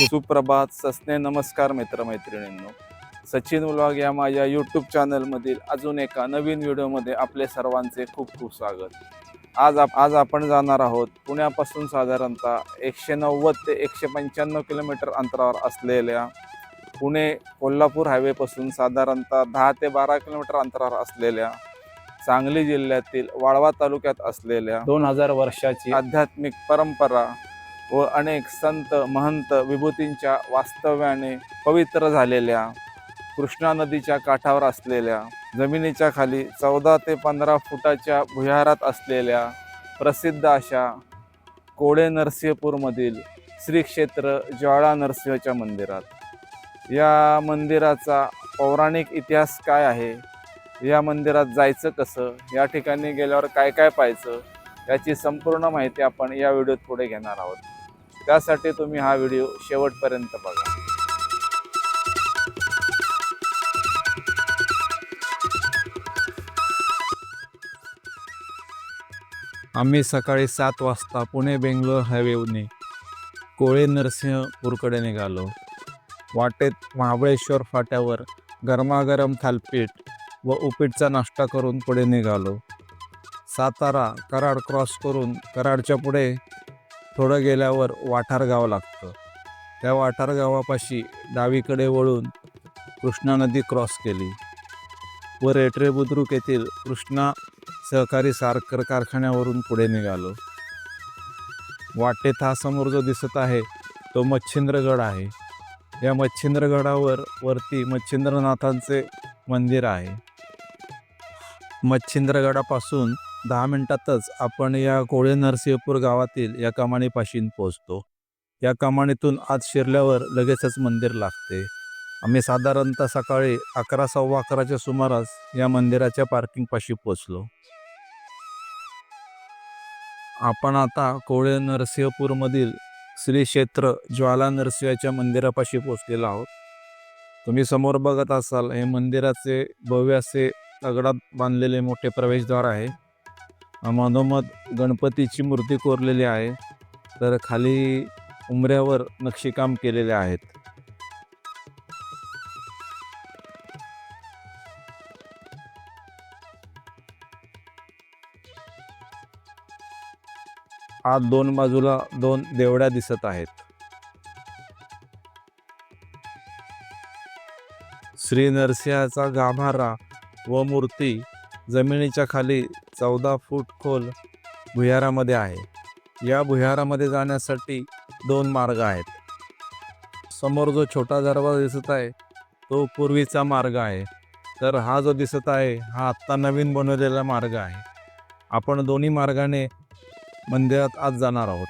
सुप्रभात. सस्ने नमस्कार मित्रमैत्रिणींनो. सचिन व्लॉग या माझ्या यूट्यूब चॅनलमधील अजून एका नवीन व्हिडिओमध्ये आपले सर्वांचे खूप खूप स्वागत. आज आप आज आपण जाणार आहोत पुण्यापासून साधारणतः एकशे नव्वद ते एकशे पंच्याण्णव किलोमीटर अंतरावर असलेल्या पुणे कोल्हापूर हायवेपासून साधारणतः दहा ते बारा किलोमीटर अंतरावर असलेल्या सांगली जिल्ह्यातील वाळवा तालुक्यात असलेल्या दोन हजार वर्षाची आध्यात्मिक परंपरा व अनेक संत महंत विभूतींच्या वास्तव्याने पवित्र झालेल्या कृष्णा नदीच्या काठावर असलेल्या जमिनीच्या खाली चौदा ते पंधरा फुटाच्या भुयारात असलेल्या प्रसिद्ध अशा कोडे नरसिंहपूरमधील श्री क्षेत्र ज्वाळा नरसिंहच्या मंदिरात. या मंदिराचा पौराणिक इतिहास काय आहे? या मंदिरात जायचं कसं? या ठिकाणी गेल्यावर काय काय पाहायचं? याची संपूर्ण माहिती आपण या व्हिडिओत पुढे घेणार आहोत. त्यासाठी तुम्ही हा व्हिडिओ शेवटपर्यंत बघा. आम्ही सकाळी सात वाजता पुणे बेंगलोर हायवेने कोळे नरसिंहपूरकडे निघालो. वाटेत महाबळेश्वर फाट्यावर गरमागरम थालपीठ व उपीटचा नाश्ता करून पुढे निघालो. सातारा कराड क्रॉस करून कराडच्या पुढे थोडं गेल्यावर वाठार गाव लागतं. त्या वाठार गावापाशी डावीकडे वळून कृष्णा नदी क्रॉस केली. व रेटरे बुद्रुक येथील कृष्णा सहकारी साखर कारखान्यावरून पुढे निघालो. वाटेत हा समोर जो दिसत आहे तो मच्छिंद्रगड आहे. या मच्छिंद्रगडावर वरती मच्छिंद्रनाथांचे मंदिर आहे. मच्छिंद्रगडापासून दहा मिनिटातच आपण या कोळे नरसिंहपूर गावातील या कमानीपाशीन पोहोचतो. या कमानीतून आत शिरल्यावर लगेचच मंदिर लागते. आम्ही साधारणतः सकाळी अकरा सव्वा अकराच्या सुमारास या मंदिराच्या पार्किंगपाशी पोचलो आपण आता कोळे नरसिंहपूरमधील श्री क्षेत्र ज्वाला नरसिंहाच्या मंदिरापाशी पोचलेलो आहोत. तुम्ही समोर बघत असाल हे मंदिराचे भव्य असे दगडात बांधलेले मोठे प्रवेशद्वार आहे. मधोमध गणपतीची मूर्ती कोरलेली आहे तर खाली उमऱ्यावर नक्षीकाम केलेले आहेत. आज दोन बाजूला दोन देवड्या दिसत आहेत. श्री नरसिंहाचा गाभारा व मूर्ती जमिनीच्या खाली चौदा फूट खोल भुयारामध्ये आहे. या भुयारामध्ये जाण्यासाठी दोन मार्ग आहेत. समोर जो छोटा दरवाजा दिसत आहे तो पूर्वीचा मार्ग आहे. तर हा जो दिसत आहे हा आत्ता नवीन बनवलेला मार्ग आहे. आपण दोन्ही मार्गाने मंदिरात आज जाणार आहोत.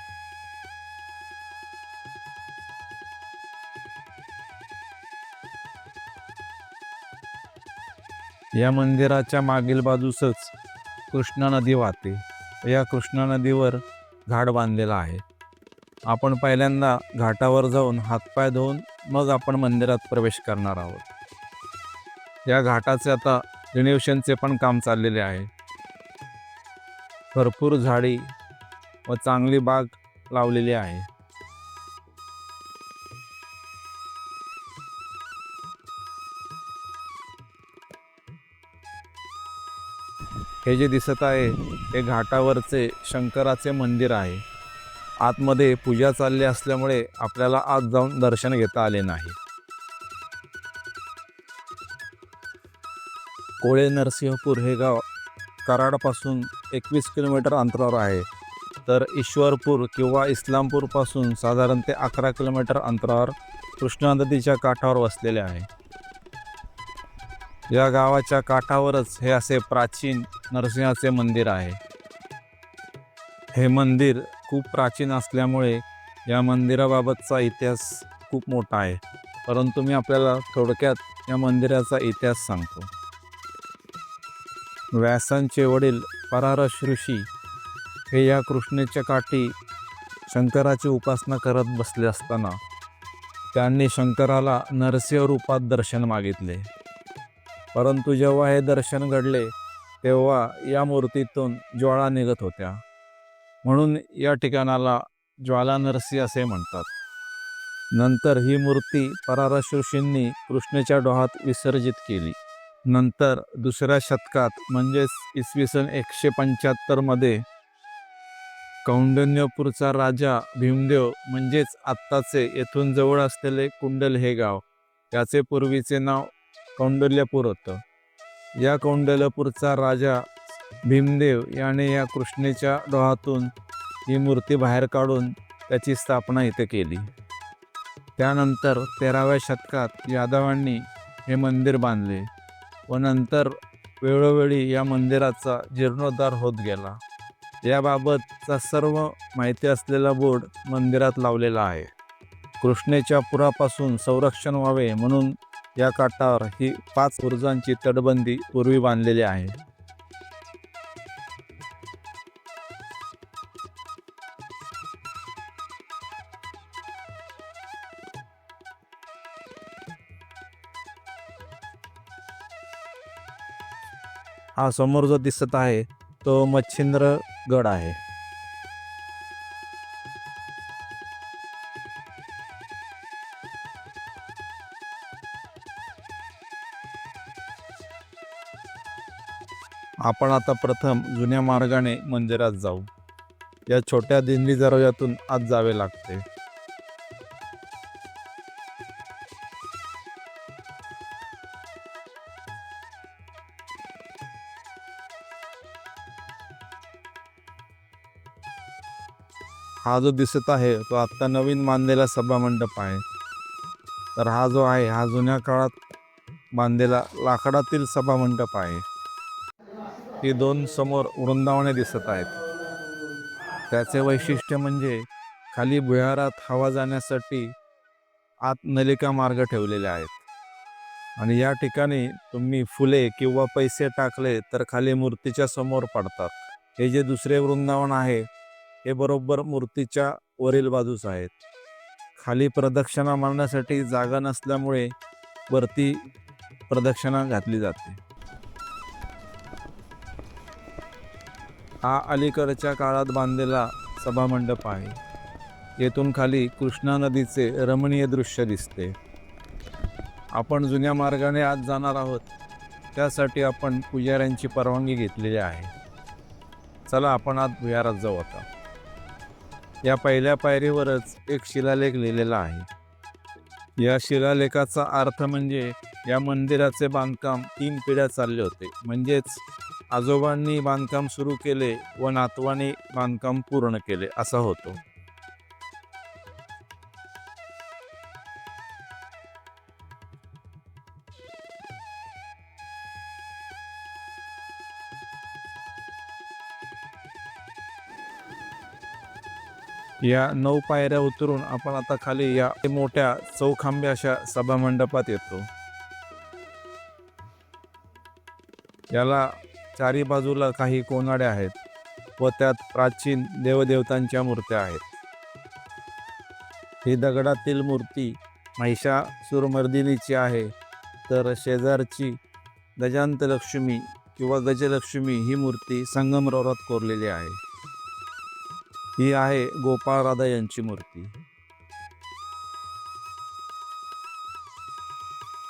या मंदिराच्या मागील बाजूसच कृष्णा नदी वाहते. या कृष्णा नदीवर घाट बांधलेला आहे. आपण पहिल्यांदा घाटावर जाऊन हातपाय धुवून मग आपण मंदिरात प्रवेश करणार आहोत. या घाटाचे आता रिनोव्हेशनचे पण काम चाललेले आहे. भरपूर झाडी व चांगली बाग लावलेली आहे. हे जे दिसत आहे हे घाटावरचे शंकराचे मंदिर आहे. आतमध्ये पूजा चालली असल्यामुळे आपल्याला आत जाऊन दर्शन घेता आले नाही. कोळे नरसिंहपूर हे गाव कराडपासून एकवीस किलोमीटर अंतरावर आहे. तर ईश्वरपूर किंवा इस्लामपूरपासून साधारण ते अकरा किलोमीटर अंतरावर कृष्णा नदीच्या काठावर वसलेले आहे. या गावाच्या काठावरच हे असे प्राचीन नरसिंहाचे मंदिर आहे. हे मंदिर खूप प्राचीन असल्यामुळे या मंदिराबाबतचा इतिहास खूप मोठा आहे. परंतु मी आपल्याला थोडक्यात या मंदिराचा इतिहास सांगतो. व्यासांचे वडील परारस ऋषी हे या कृष्णेच्या काठी शंकराची उपासना करत बसले असताना त्यांनी शंकराला नरसिंह रूपात दर्शन मागितले. परंतु जेव्हा हे दर्शन घडले तेव्हा या मूर्तीतून ज्वाळा निघत होत्या. म्हणून या ठिकाणाला ज्वाला नरसी असे म्हणतात. नंतर ही मूर्ती परारशोषींनी कृष्णेच्या डोहात विसर्जित केली. नंतर दुसऱ्या शतकात म्हणजेच इसवी सन एकशे पंच्याहत्तरमध्ये कौंडन्यपूरचा राजा भीमदेव म्हणजेच आत्ताचे येथून जवळ असलेले कुंडल हे गाव याचे पूर्वीचे नाव कौंडल्यपूर होतं. या कौंडल्यपूरचा राजा भीमदेव याने या कृष्णेच्या डोहातून ही मूर्ती बाहेर काढून त्याची स्थापना इथे केली. त्यानंतर तेराव्या शतकात यादवांनी हे मंदिर बांधले व नंतर वेळोवेळी या मंदिराचा जीर्णोद्धार होत गेला. याबाबतचा सर्व माहिती असलेला बोर्ड मंदिरात लावलेला आहे. कृष्णेच्या पुरापासून संरक्षण व्हावे म्हणून या काठावर ही पाच ऊर्जांची तटबंदी पूर्वी बांधलेली आहे. हा समोर जो दिसत आहे तो मच्छिंद्र गड आहे. आपण आता प्रथम जुन्या मार्गाने मंदिरात जाऊ. या छोट्या दिंडी दरवाजातून आत जावे लागते. हा जो दिसत आहे तो आत्ता नवीन बांधलेला सभामंडप आहे. तर हा जो आहे हा जुन्या काळात बांधलेला लाकडातील सभामंडप आहे. ही दोन समोर वृंदावने दिसत आहेत. त्याचे वैशिष्ट्य म्हणजे खाली भुयारात हवा जाण्यासाठी आत नलिका मार्ग ठेवलेले आहेत. आणि या ठिकाणी तुम्ही फुले किंवा पैसे टाकले तर खाली मूर्तीच्या समोर पडतात. हे जे दुसरे वृंदावन आहे हे बरोबर मूर्तीच्या वरील बाजूस आहेत. खाली प्रदक्षिणा मारण्यासाठी जागा नसल्यामुळे वरती प्रदक्षिणा घातली जाते. हा अलीकडच्या काळात बांधलेला सभामंडप आहे. येथून खाली कृष्णा नदीचे रमणीय दृश्य दिसते. आपण जुन्या मार्गाने आज जाणार आहोत. त्यासाठी आपण पुजाऱ्यांची परवानगी घेतलेली आहे. चला आपण आज भुयारात जाऊ आता. या पहिल्या पायरीवरच एक शिलालेख लिहिलेला आहे. या शिलालेखाचा अर्थ म्हणजे या मंदिराचे बांधकाम तीन पिढ्या चालले होते. म्हणजेच आजोबांनी बांधकाम सुरू केले व नातवांनी बांधकाम पूर्ण केले असा होतो. या नऊ पायऱ्या उतरून आपण आता खाली या मोठ्या चौखांब्या अशा सभामंडपात येतो. याला चारी बाजूला काही कोनाड्या आहेत व त्यात प्राचीन देवदेवतांच्या मूर्त्या आहेत. ही दगडातील मूर्ती महिषासुरमर्दिनीची आहे. तर शेजारची गजांतलक्ष्मी किंवा गजलक्ष्मी ही मूर्ती संगमरवरात कोरलेली आहे. ही आहे गोपाळ राधा यांची मूर्ती.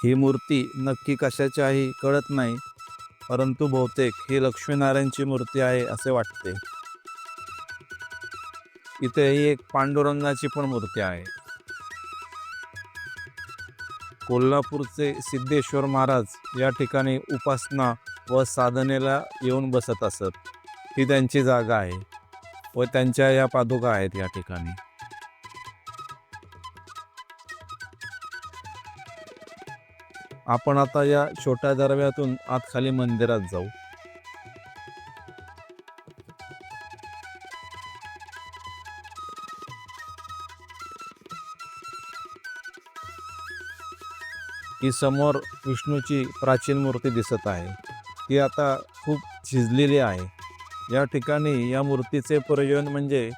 ही मूर्ती नक्की कशाची आहे कळत नाही परंतु बहुतेक ही लक्ष्मीनारायणची मूर्ती आहे असे वाटते. इथे ही एक पांडुरंगाची पण मूर्ती आहे. कोल्हापूरचे सिद्धेश्वर महाराज या ठिकाणी उपासना व साधनेला येऊन बसत असत. ही त्यांची जागा आहे व त्यांच्या या पादुका आहेत या ठिकाणी. आपण आता या छोट्या दरव्यातून आत खाली मंदिरात जाऊ. ही समोर विष्णूची प्राचीन मूर्ती दिसत आहे. ती आता खूप झिजलेली आहे. या ठिकाणी या मूर्तीचे प्रयोजन म्हणजे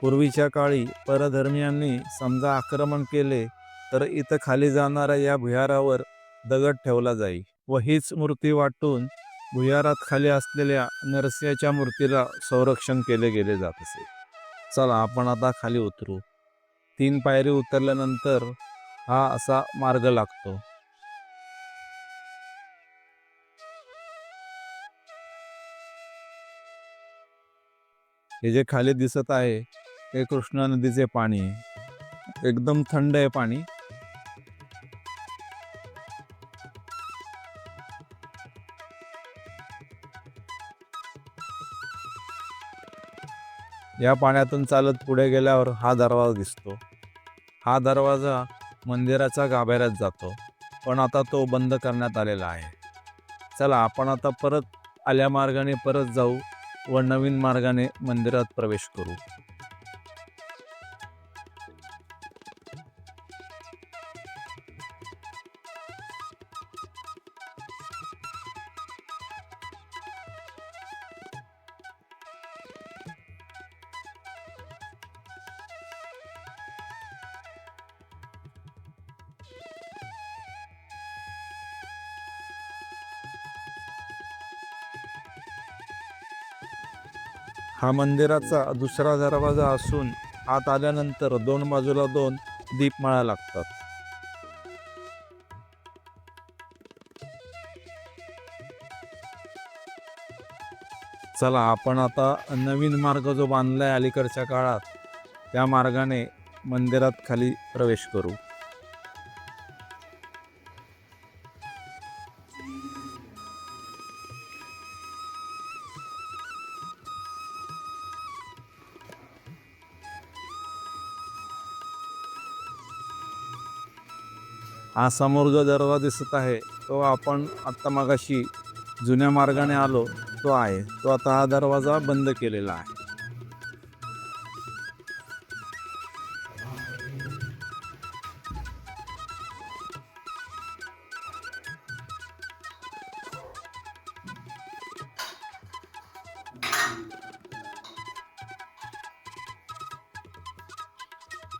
पूर्वीच्या काळी परधर्मियांनी समजा आक्रमण केले तर इथं खाली जाणाऱ्या या भुयारावर दगड ठेवला जाई. व हीच मूर्ती वाटून भुयारात खाली असलेल्या नरसिंहाच्या मूर्तीला संरक्षण केले गेले जात असे. चला आपण आता खाली उतरू. तीन पायरी उतरल्यानंतर हा असा मार्ग लागतो. हे जे खाली दिसत आहे ते कृष्णा नदीचे पाणी एकदम थंड आहे पाणी. या पाण्यातून चालत पुढे गेल्यावर हा दरवाजा दिसतो. हा दरवाजा मंदिराच्या गाभाऱ्यात जातो. पण आता तो बंद करण्यात आलेला आहे. चला आपण आता परत आल्या मार्गाने परत जाऊ व नवीन मार्गाने मंदिरात प्रवेश करू. हा मंदिराचा दुसरा दरवाजा असून आत आल्यानंतर दोन बाजूला दोन दीपमाळा लागतात. चला आपण आता नवीन मार्ग जो बांधला आहे अलीकडच्या काळात त्या मार्गाने मंदिरात खाली प्रवेश करू. हा समोर जो दरवाजा दिसत आहे तो आपण आत्ता मागाशी जुन्या मार्गाने आलो तो आहे. तो आता हा दरवाजा बंद केलेला आहे.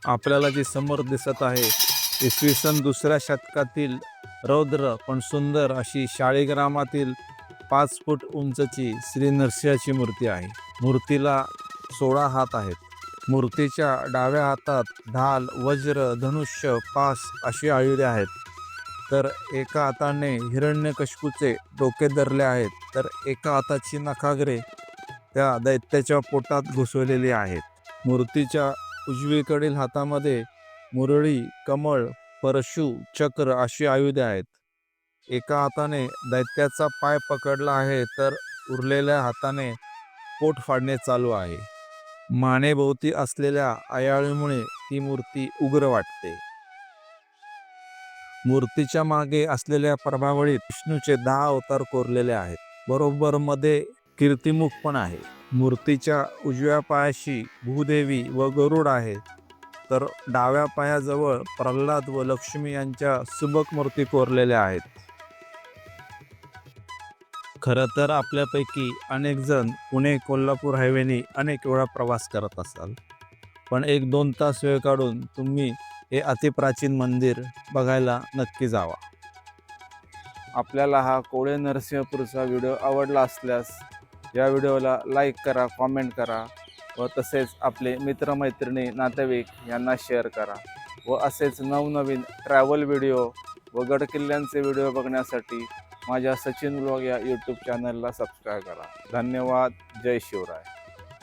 आपल्याला जी समोर दिसत आहे इसवी सन दुसऱ्या शतकातील रौद्र पण सुंदर अशी शाळीग्रामातील पाच फूट उंचची श्री नरसिंहाची मूर्ती आहे. मूर्तीला सोळा हात आहेत. मूर्तीच्या डाव्या हातात ढाल वज्र धनुष्य पास अशी आयुधे आहेत. तर एका हाताने हिरण्यकशपूचे डोके धरले आहेत. तर एका हाताची नखागरे त्या दैत्याच्या पोटात घुसवलेली आहेत. मूर्तीच्या उजवीकडील हातामध्ये मुरळी कमळ परशु चक्र अशी आयुधे आहेत. एका हाताने दैत्याचा पाय पकडला आहे तर उरलेल्या हाताने पोट फाडणे चालू आहे. मानेभोवती असलेल्या आयाळीमुळे ती मूर्ती उग्र वाटते. मूर्तीच्या मागे असलेल्या प्रभावळीत विष्णूचे दहा अवतार कोरलेले आहेत. बरोबर मध्ये कीर्तिमुख पण आहे. मूर्तीच्या उजव्या पायाशी भूदेवी व गरुड आहे. तर डाव्या पायाजवळ प्रल्हाद व लक्ष्मी यांच्या सुबक मूर्ती कोरलेल्या आहेत. खरं तर आपल्यापैकी अनेक जण पुणे कोल्हापूर हायवेने अनेक वेळा प्रवास करत असाल. पण एक दोन तास वेळ काढून तुम्ही हे अतिप्राचीन मंदिर बघायला नक्की जावा. आपल्याला हा कोळे नरसिंहपूरचा व्हिडिओ आवडला असल्यास या व्हिडिओला लाईक करा कॉमेंट करा. व तसेच आपले मित्रमैत्रिणी नातेवाईक यांना शेअर करा. व असेच नवनवीन ट्रॅव्हल व्हिडिओ व गडकिल्ल्यांचे व्हिडिओ बघण्यासाठी माझ्या सचिन ब्लॉग या यूट्यूब चॅनलला सबस्क्राईब करा. धन्यवाद. जय शिवराय.